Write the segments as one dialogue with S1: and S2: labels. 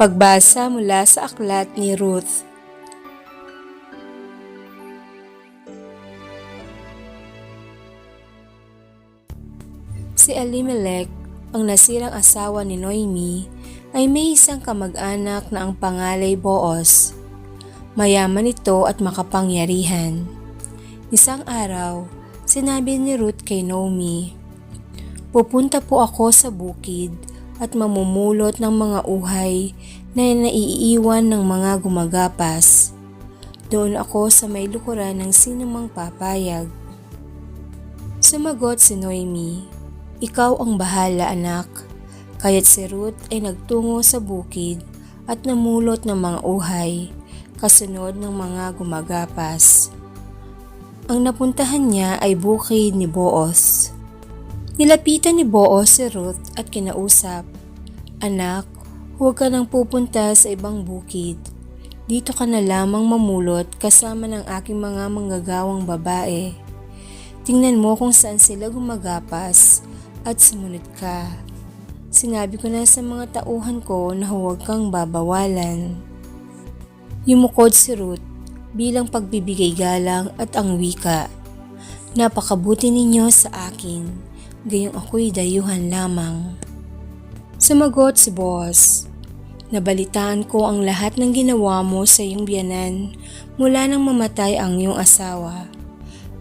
S1: Pagbasa mula sa aklat ni Ruth. Si Elimelech, ang nasirang asawa ni Noemi, ay may isang kamag-anak na ang pangalay Boaz. Mayaman ito at makapangyarihan. Isang araw, sinabi ni Ruth kay Naomi, Pupunta po ako sa bukid at mamumulot ng mga uhay na naiiwan ng mga gumagapas. Doon ako sa may lukuran ng sinumang papayag. Sumagot si Noemi, Ikaw ang bahala anak. Kaya't si Ruth ay nagtungo sa bukid at namulot ng mga uhay, kasunod ng mga gumagapas. Ang napuntahan niya ay bukid ni Boaz. Nilapitan ni Boaz si Ruth at kinausap, Anak, huwag ka nang pupunta sa ibang bukid. Dito ka na lamang mamulot kasama ng aking mga manggagawang babae. Tingnan mo kung saan sila gumagapas at sumunod ka. Sinabi ko na sa mga tauhan ko na huwag kang babawalan. Yumukod si Ruth bilang pagbibigay galang at ang wika. Napakabuti ninyo sa akin, gayong ako'y dayuhan lamang. Sumagot si Boss, Nabalitaan ko ang lahat ng ginawa mo sa iyong biyanan mula nang mamatay ang iyong asawa.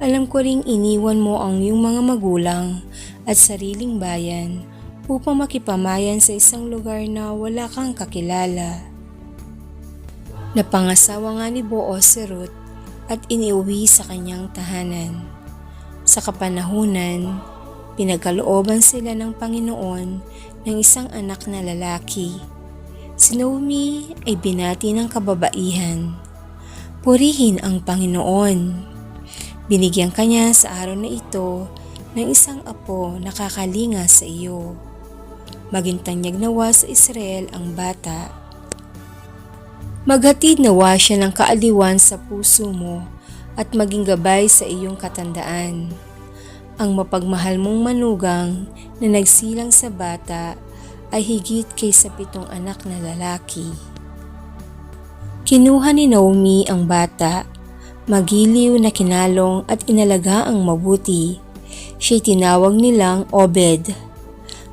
S1: Alam ko ring iniwan mo ang iyong mga magulang at sariling bayan upang makipamayan sa isang lugar na wala kang kakilala. Napangasawa nga ni Boaz si Ruth at iniuwi sa kanyang tahanan. Sa kapanahunan, pinagkalooban sila ng Panginoon ng isang anak na lalaki. Si Naomi ay binati ng kababaihan. Purihin ang Panginoon. Binigyan kanya sa araw na ito ng isang apo na kakalinga sa iyo. Magintanyag nawa sa Israel ang bata. Maghatid nawa siya ng kaaliwan sa puso mo at maging gabay sa iyong katandaan. Ang mapagmahal mong manugang na nagsilang sa bata ay higit kay sa pitong anak na lalaki. Kinuha ni Naomi ang bata, magiliw na kinalong at inalaga ang mabuti. Siya'y tinawag nilang Obed.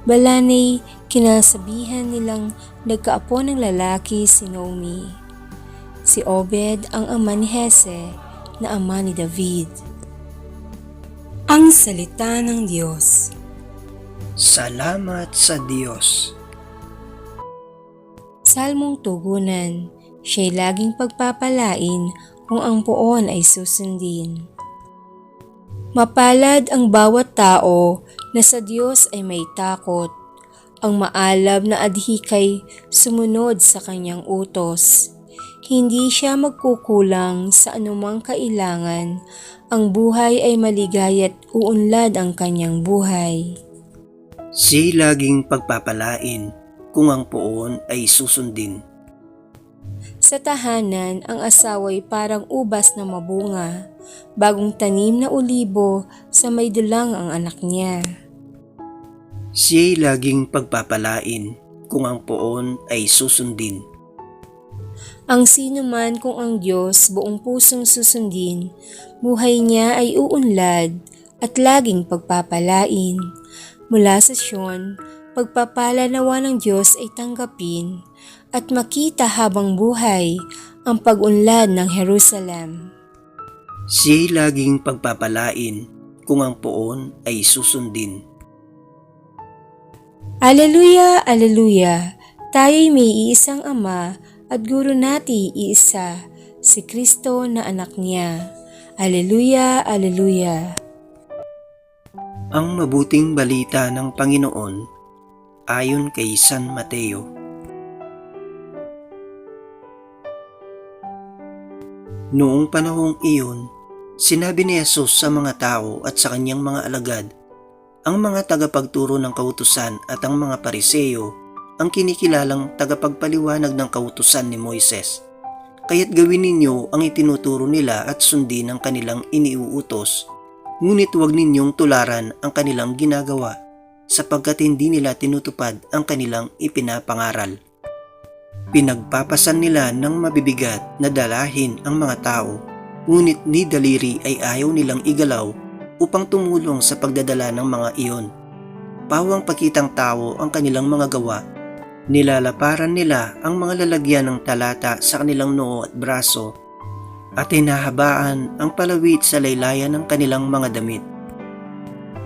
S1: Balanay, kinasabihan nilang nagkaapo ng lalaki si Naomi. Si Obed ang ama ni Hese na ama ni David. Ang Salita ng Diyos
S2: Salamat sa Diyos.
S1: Salmong Tugunan Siya'y laging pagpapalain kung ang poon ay susundin. Mapalad ang bawat tao na sa Diyos ay may takot. Ang maalab na adhikay sumunod sa kanyang utos. Hindi siya magkukulang sa anumang kailangan. Ang buhay ay maligay at uunlad ang kanyang buhay.
S2: Si laging pagpapalain kung ang poon ay susundin.
S1: Sa tahanan, ang asawa'y parang ubas na mabunga, bagong tanim na ulibo sa may dulang ang anak niya.
S2: Siya'y laging pagpapalain kung ang poon ay susundin.
S1: Ang sino man kung ang Diyos buong pusong susundin, buhay niya ay uunlad at laging pagpapalain. Mula sa Sion, pagpapala nawa ng Diyos ay tanggapin at makita habang buhay ang pag-unlad ng Jerusalem.
S2: Siya'y laging pagpapalain kung ang poon ay susundin.
S1: Aleluya, aleluya! Tayo'y may iisang ama at guro nati iisa, si Kristo na anak niya. Aleluya, aleluya!
S2: Ang mabuting balita ng Panginoon ayon kay San Mateo. Noong panahong iyon, sinabi ni Jesus sa mga tao at sa kanyang mga alagad, ang mga tagapagturo ng kautusan at ang mga pariseyo ang kinikilalang tagapagpaliwanag ng kautusan ni Moises. Kaya't gawin ninyo ang itinuturo nila at sundin ang kanilang iniuutos, ngunit huwag ninyong tularan ang kanilang ginagawa sapagkat hindi nila tinutupad ang kanilang ipinapangaral. Pinagpapasan nila ng mabibigat na dalahin ang mga tao, ngunit ni Daliri ay ayaw nilang igalaw upang tumulong sa pagdadala ng mga iyon. Pawang pakitang tao ang kanilang mga gawa. Nilalaparan nila ang mga lalagyan ng talata sa kanilang noo at braso at hinahabaan ang palawit sa laylayan ng kanilang mga damit.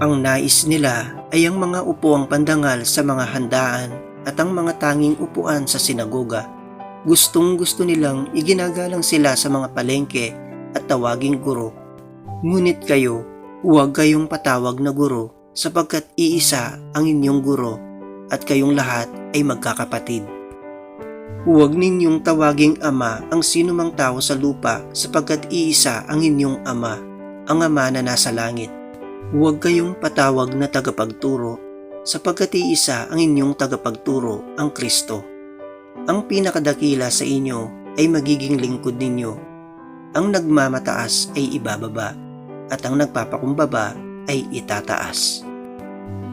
S2: Ang nais nila ay ang mga upuang pandangal sa mga handaan at ang mga tanging upuan sa sinagoga. Gustong gusto nilang iginagalang sila sa mga palengke at tawaging guro. Ngunit kayo, huwag kayong patawag na guro sapagkat iisa ang inyong guro at kayong lahat ay magkakapatid. Huwag ninyong tawaging ama ang sinumang tao sa lupa sapagkat iisa ang inyong ama, ang ama na nasa langit. Huwag kayong patawag na tagapagturo sapagkat iisa ang inyong tagapagturo, ang Kristo. Ang pinakadakila sa inyo ay magiging lingkod ninyo. Ang nagmamataas ay ibababa at ang nagpapakumbaba ay itataas.